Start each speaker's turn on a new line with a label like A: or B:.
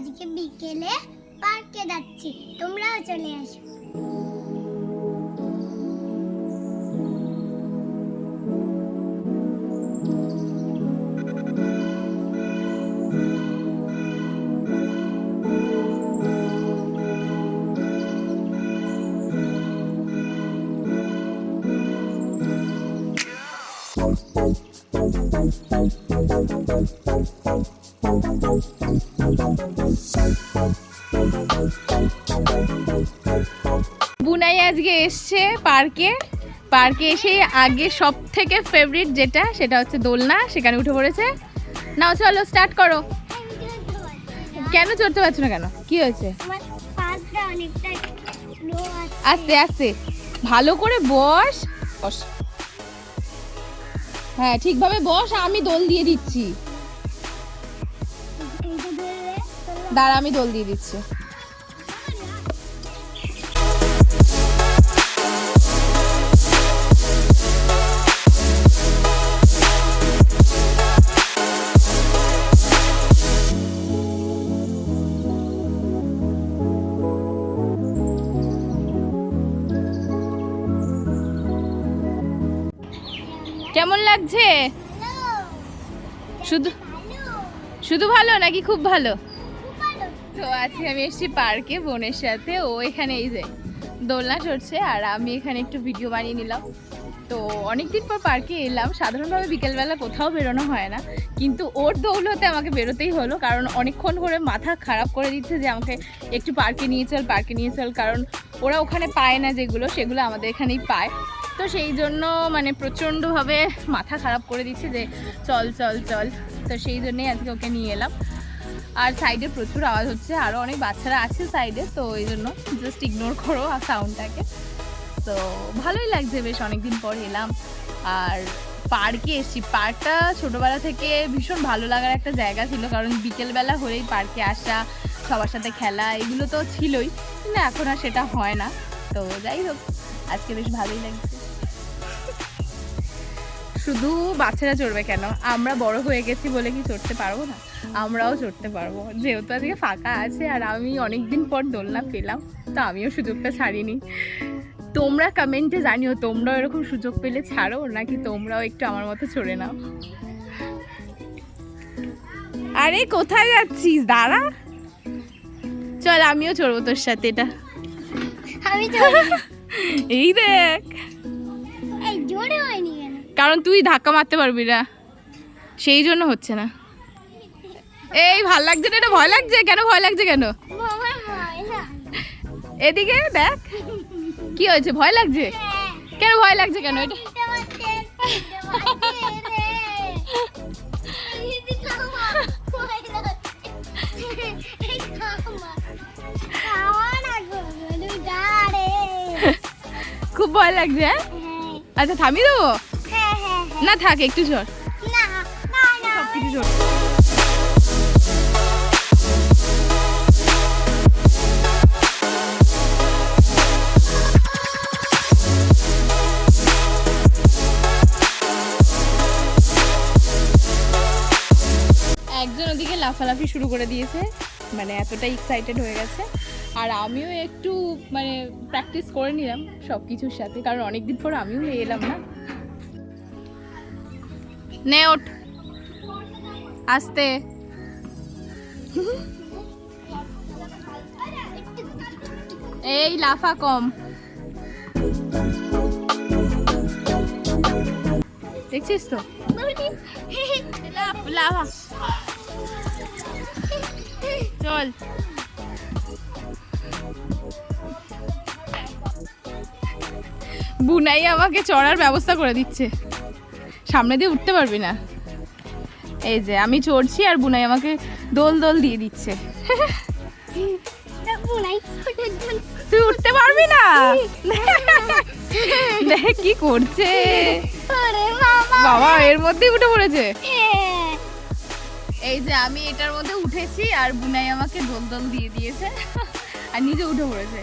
A: আজকে বিকেলে পার্কে যাচ্ছি। তোমরাও চলে আসো।
B: বুনাই আজকে এসছে পার্কে। পার্কে এসে আগে সব থেকে ফেভারিট যেটা, সেটা হচ্ছে দোলনা, সেখানে উঠে পড়েছে। নাও, চলো স্টার্ট করো। কেন চড়তে পারছ না কেন? কি হয়েছে? আস্তে আস্তে। ভালো করে বস। বস। হ্যাঁ ঠিকভাবে বস, আমি দোল দিয়ে দিচ্ছি। দাঁড়া আমি দোল দিয়ে দিচ্ছি। কেমন লাগছে? শুধু শুধু ভালো নাকি খুব ভালো? তো আজকে আমি এসেছি পার্কে বোনের সাথে। ও এখানে এই যে দোলনা চড়ছে আর আমি এখানে একটু ভিডিও বানিয়ে নিলাম। তো অনেকদিন পর পার্কে এলাম। সাধারণভাবে বিকেলবেলা কোথাও বেরোনো হয় না। কিন্তু ওর দৌলতে আমাকে বেরোতেই হলো। কারণ অনেকক্ষণ করে মাথা খারাপ করে দিচ্ছে যে আমাকে একটু পার্কে নিয়ে চল পার্কে নিয়ে চল। কারণ ওরা ওখানে পায় না যেগুলো সেগুলো আমাদের এখানেই পায়। তো সেই জন্য মানে প্রচণ্ডভাবে মাথা খারাপ করে দিচ্ছে যে চল চল চল। তো সেই জন্যেই আজকে ওকে নিয়ে এলাম। আর সাইডে প্রচুর আওয়াজ হচ্ছে। আরও অনেক বাচ্চারা আছে সাইডে, তো এই জন্য জাস্ট ইগনোর করো আর সাউন্ডটাকে তো ভালোই লাগছে বেশ, অনেকদিন পর এলাম। আর পার্কে এসেছি। পার্কটা ছোটোবেলা থেকে ভীষণ ভালো লাগার একটা জায়গা ছিল, কারণ বিকেলবেলা হলেই পার্কে আসা, সবার সাথে খেলা, এগুলো তো ছিলই। কিন্তু এখন আর সেটা হয় না। তো যাই হোক, আজকে বেশ ভালোই লাগছে। শুধু বাচ্চারা চড়বে কেন? আমরা বড় হয়ে গেছি বলে কি চড়তে পারব না? আমরাও চড়তে পারব। যেহেতু আজকে ফাঁকা আছে আর আমি অনেক দিন পর দোলনা পেলাম তো আমিও সুযোগটা ছাড়িনি। তোমরা কমেন্টে জানিও তোমরাও এরকম সুযোগ পেলে ছাড়ো নাকি তোমরাও একটু আমার মতো চড়ে নাও? আরে কোথায় যাচ্ছিস? দাঁড়া। চল আমিও চড়বো তোর সাথে এটা।
A: আমি
B: এই দেখ।
A: এই জোরে হয়নি।
B: কারণ তুই ধাক্কা মারতে পারবি না। সেই জন্য হচ্ছে না। এই ভালো লাগছে না? এটা ভয় লাগছে? কেন ভয় লাগছে কেন? এদিকে দেখ। কি হয়েছে? ভয় লাগছে? কেন ভয় লাগছে কেন এটা। খুব ভয় লাগছে হ্যাঁ?
A: হ্যাঁ,
B: আচ্ছা থামিয়ে দেবো। না থাক একটু। সব কিছু চল একজন ওদিকে লাফালাফি শুরু করে দিয়েছে মানে এতটা এক্সাইটেড হয়ে গেছে। আর আমিও একটু মানে প্র্যাকটিস করে নিলাম সব কিছুর সাথে কারণ অনেকদিন পর আমিও এলাম না। নে ওঠ। আস্তে। এই লাফা কম। দেখছিস তো? লাফা। চল। বুনাই আমাকে চড়ার ব্যবস্থা করে দিচ্ছে। সামনে দিয়ে উঠতে পারবি না। এই যে, আমি চড়ছি আর বুনাই আমাকে দোল দোল দিয়ে দিচ্ছে। তুই উঠতে পারবি না? দেখ কি করছে।
A: বাবা,
B: এর মধ্যেই উঠে পড়েছে। এই যে, আমি এটার মধ্যে উঠেছি আর বুনাই আমাকে দোল দোল দিয়ে দিয়েছে। আর নিজে উঠে পড়েছে।